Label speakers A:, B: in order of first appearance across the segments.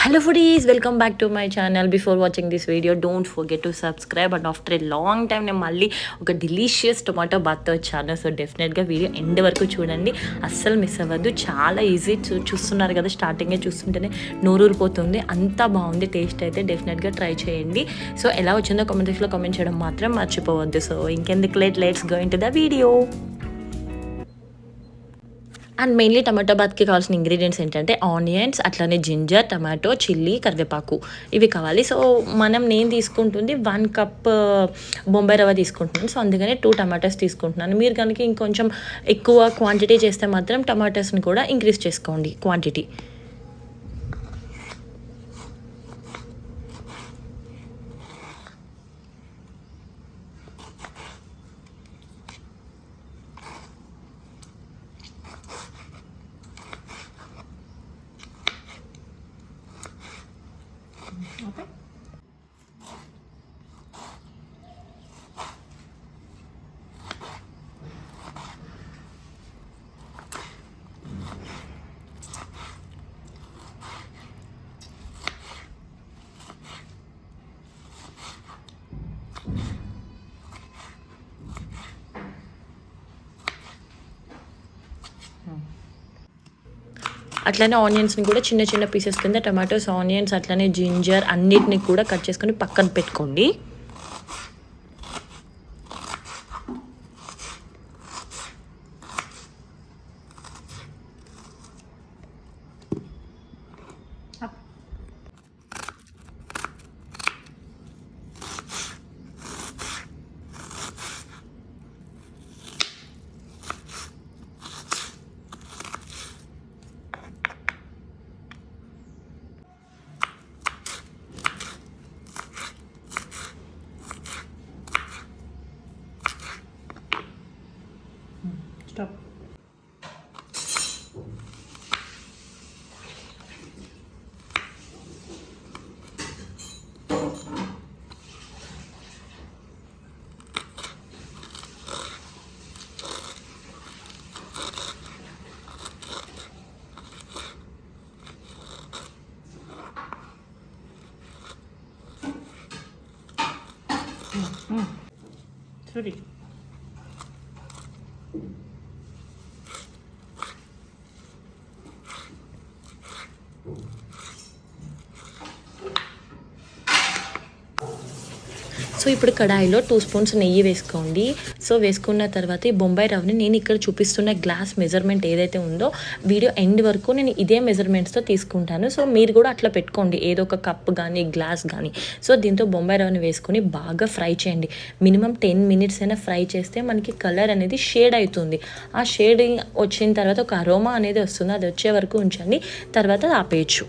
A: Hello foodies welcome back to my channel before watching this video don't forget to subscribe and after a long time నేను మళ్ళీ ఒక delicious tomato బాత్తో వచ్చాను so డెఫినెట్గా video end వరకు చూడండి. అస్సలు miss అవ్వద్దు. చాలా ఈజీ చూ చూస్తున్నారు కదా స్టార్టింగే చూస్తుంటేనే నోరూరిపోతుంది అంత బాగుంది. టేస్ట్ అయితే డెఫినెట్గా ట్రై చేయండి. సో ఎలా వచ్చిందో కామెంట్ సెక్షన్లో కామెంట్ చేయడం మాత్రం మర్చిపోవద్దు. సో ఇంకెందుకు? Late let's going to the video and mainly tomato బాత్కి కావాల్సిన ఇంగ్రీడియంట్స్ ఏంటంటే ఆనియన్స్ అట్లానే జింజర్ టమాటో చిల్లీ కరివేపాకు. ఇవి కావాలి. సో మనం నేను తీసుకుంటుంది వన్ కప్ uh, బొంబాయి రవ్వ తీసుకుంటున్నాను. సో అందుకనే టూ టమాటోస్ తీసుకుంటున్నాను. మీరు కనుక ఇంకొంచెం ఎక్కువ క్వాంటిటీ చేస్తే మాత్రం టమాటోస్ని కూడా ఇంక్రీజ్ చేసుకోండి క్వాంటిటీ అట్లనే ఆనియన్స్ని కూడా చిన్న చిన్న పీసెస్ కింద టమాటోస్ ఆనియన్స్ అట్లనే జింజర్ అన్నిటిని కూడా కట్ చేసుకొని పక్కన పెట్టుకోండి.
B: 응. 응. 수리.
A: సో ఇప్పుడు కడాయిలో టూ స్పూన్స్ నెయ్యి వేసుకోండి. సో వేసుకున్న తర్వాత ఈ బొంబాయి రవ్వని నేను ఇక్కడ చూపిస్తున్న గ్లాస్ మెజర్మెంట్ ఏదైతే ఉందో వీడియో ఎండ్ వరకు నేను ఇదే మెజర్మెంట్స్తో తీసుకుంటాను. సో మీరు కూడా అట్లా పెట్టుకోండి. ఏదో ఒక కప్ కానీ గ్లాస్ కానీ సో దీంతో బొంబాయి రవ్వని వేసుకొని బాగా ఫ్రై చేయండి. మినిమం టెన్ మినిట్స్ అయినా ఫ్రై చేస్తే మనకి కలర్ అనేది షేడ్ అవుతుంది. ఆ షేడింగ్ వచ్చిన తర్వాత ఒక అరోమా అనేది వస్తుంది. అది వచ్చే వరకు ఉంచండి. తర్వాత ఆపేయచ్చు.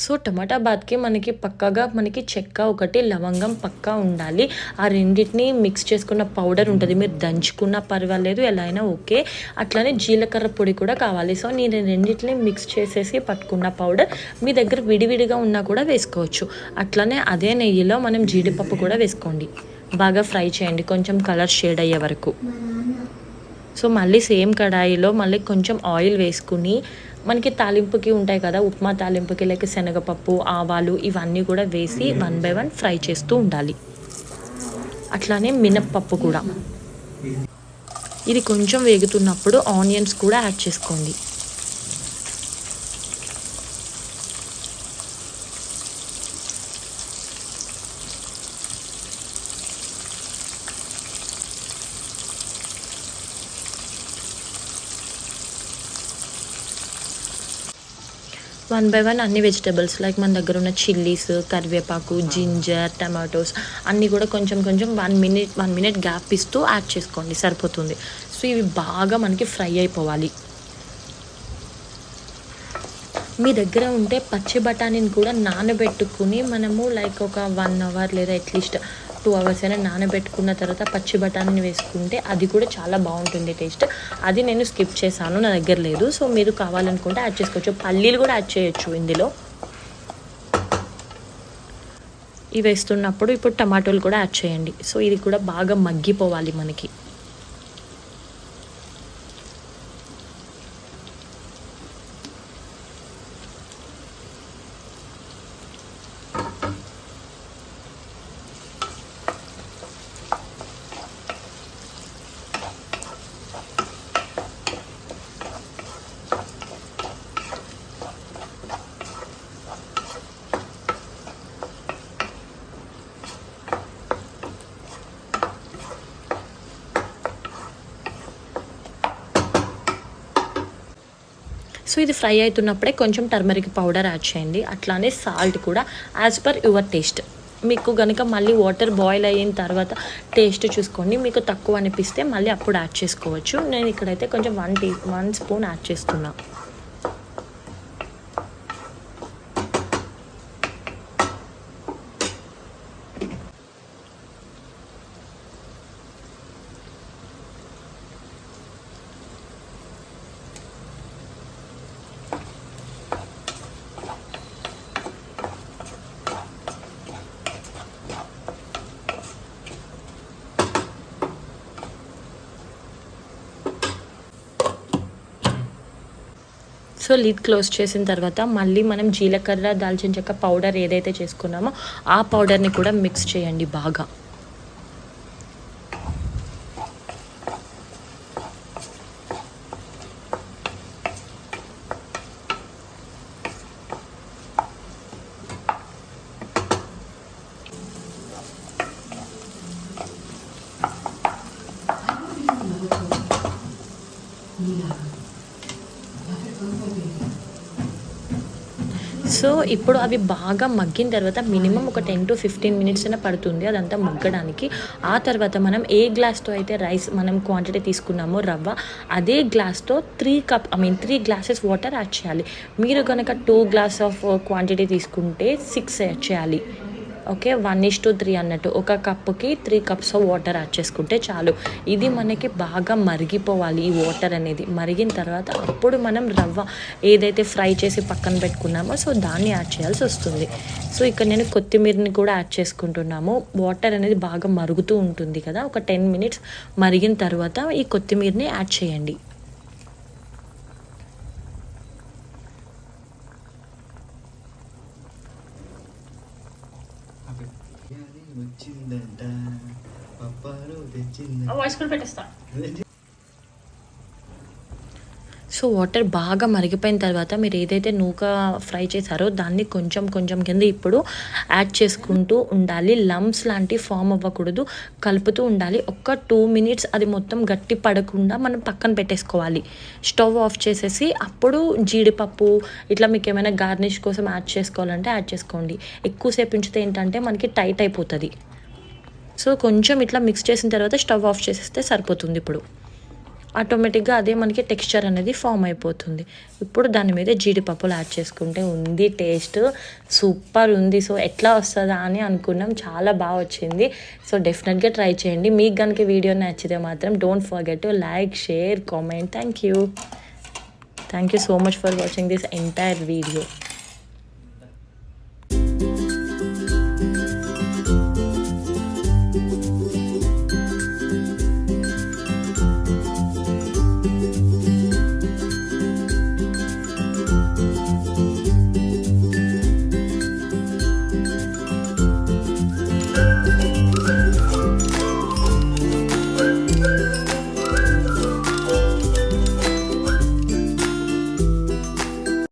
A: సో టమాటా బాత్కి మనకి పక్కగా మనకి చెక్క ఒకటి లవంగం పక్కా ఉండాలి. ఆ రెండింటిని మిక్స్ చేసుకున్న పౌడర్ ఉంటుంది. మీరు దంచుకున్న పర్వాలేదు ఎలా అయినా ఓకే. అట్లానే జీలకర్ర పొడి కూడా కావాలి. సో నేను రెండింటిని మిక్స్ చేసేసి పట్టుకున్న పౌడర్ మీ దగ్గర విడివిడిగా ఉన్నా కూడా వేసుకోవచ్చు. అట్లానే అదే నెయ్యిలో మనం జీడిపప్పు కూడా వేసుకోండి. బాగా ఫ్రై చేయండి. కొంచెం కలర్ షేడ్ అయ్యే వరకు. సో మళ్ళీ సేమ్ కడాయిలో మళ్ళీ కొంచెం ఆయిల్ వేసుకుని మనకి తాలింపుకి ఉంటాయి కదా ఉప్మా తాలింపుకి లైక్ శనగపప్పు ఆవాలు ఇవన్నీ కూడా వేసి వన్ బై వన్ ఫ్రై చేస్తూ ఉండాలి. అట్లానే మినప్పప్పు కూడా. ఇది కొంచెం వేగుతున్నప్పుడు ఆనియన్స్ కూడా యాడ్ చేసుకోండి. వన్ బై వన్ అన్ని వెజిటబుల్స్ లైక్ మన దగ్గర ఉన్న చిల్లీస్ కరివేపాకు జింజర్ టమాటోస్ అన్నీ కూడా కొంచెం కొంచెం one minute one minute gap ఇస్తూ యాడ్ చేసుకోండి సరిపోతుంది. సో ఇవి బాగా మనకి ఫ్రై అయిపోవాలి. మీ దగ్గర ఉంటే పచ్చి బఠానీని కూడా నానబెట్టుకుని మనము లైక్ ఒక వన్ అవర్ లేదా అట్లీస్ట్ టూ అవర్స్ అయినా నానబెట్టుకున్న తర్వాత పచ్చి బఠానీని వేసుకుంటే అది కూడా చాలా బాగుంటుంది టేస్ట్. అది నేను స్కిప్ చేశాను నా దగ్గర లేదు. సో మీరు కావాలనుకుంటే యాడ్ చేసుకోవచ్చు. పల్లీలు కూడా యాడ్ చేయొచ్చు ఇందులో. ఇవి వేస్తున్నప్పుడు ఇప్పుడు టమాటోలు కూడా యాడ్ చేయండి. సో ఇది కూడా బాగా మగ్గిపోవాలి మనకి. సో ఇది ఫ్రై అవుతున్నప్పుడే కొంచెం టర్మరిక్ పౌడర్ యాడ్ చేయండి. అట్లానే సాల్ట్ కూడా యాజ్ పర్ యువర్ టేస్ట్. మీకు కనుక మళ్ళీ వాటర్ బాయిల్ అయిన తర్వాత టేస్ట్ చూసుకోండి. మీకు తక్కువ అనిపిస్తే మళ్ళీ అప్పుడు యాడ్ చేసుకోవచ్చు. నేను ఇక్కడైతే కొంచెం one tea one spoon add చేస్తున్నాను సో లిడ్ క్లోజ్ చేసిన తర్వాత మళ్ళీ మనం జీలకర్ర దాల్చిన చెక్క పౌడర్ ఏదైతే చేసుకున్నామో ఆ పౌడర్ని కూడా మిక్స్ చేయండి బాగా. సో ఇప్పుడు అవి బాగా మగ్గిన తర్వాత మినిమం ఒక టెన్ టు ఫిఫ్టీన్ మినిట్స్ అయినా పడుతుంది అదంతా మగ్గడానికి. ఆ తర్వాత మనం ఏ గ్లాస్తో అయితే రైస్ మనం క్వాంటిటీ తీసుకున్నామో రవ్వ అదే గ్లాస్తో three cup I mean three glasses water add చేయాలి. మీరు కనుక టూ గ్లాస్ ఆఫ్ క్వాంటిటీ తీసుకుంటే సిక్స్ యాడ్ చేయాలి. Okay one is to three అన్నట్టు. ఒక కప్పుకి three cups of water add చేసుకుంటే చాలు. ఇది మనకి బాగా మరిగిపోవాలి ఈ వాటర్ అనేది. మరిగిన తర్వాత అప్పుడు మనం రవ్వ ఏదైతే ఫ్రై చేసి పక్కన పెట్టుకున్నామో సో దాన్ని యాడ్ చేయాల్సి వస్తుంది. సో ఇక్కడ నేను కొత్తిమీరని కూడా యాడ్ చేసుకుంటున్నాము. వాటర్ అనేది బాగా మరుగుతూ ఉంటుంది కదా ఒక టెన్ మినిట్స్ మరిగిన తర్వాత ఈ కొత్తిమీరని యాడ్ చేయండి.
C: వచ్చిందంట. పప్పాలు తెచ్చిందంట.
B: వాయిస్ కూడా పెట్టేస్తా.
A: సో వాటర్ బాగా మరిగిపోయిన తర్వాత మీరు ఏదైతే నూక ఫ్రై చేశారో దాన్ని కొంచెం కొంచెం కింద ఇప్పుడు యాడ్ చేసుకుంటూ ఉండాలి. లమ్స్ లాంటి ఫామ్ అవ్వకూడదు. కలుపుతూ ఉండాలి. ఒక్క టూ మినిట్స్ అది మొత్తం గట్టి పడకుండా మనం పక్కన పెట్టేసుకోవాలి. స్టవ్ ఆఫ్ చేసేసి అప్పుడు జీడిపప్పు ఇట్లా మీకు ఏమైనా గార్నిష్ కోసం యాడ్ చేసుకోవాలంటే యాడ్ చేసుకోండి. ఎక్కువసేపు ఉంచితే ఏంటంటే మనకి టైట్ అయిపోతుంది. సో కొంచెం ఇట్లా మిక్స్ చేసిన తర్వాత స్టవ్ ఆఫ్ చేసేస్తే సరిపోతుంది ఇప్పుడు. ఆటోమేటిక్గా అదే మనకి టెక్స్చర్ అనేది ఫామ్ అయిపోతుంది. ఇప్పుడు దాని మీద జీడిపప్పులు యాడ్ చేసుకుంటే ఉంది టేస్ట్ సూపర్ ఉంది. సో ఎట్లా వస్తుందా అని అనుకున్నాం. చాలా బాగా వచ్చింది. సో డెఫినెట్గా ట్రై చేయండి. మీకు కనుక వీడియో నచ్చితే మాత్రం don't forget to like share comment. Thank you. Thank you so much for watching this entire video.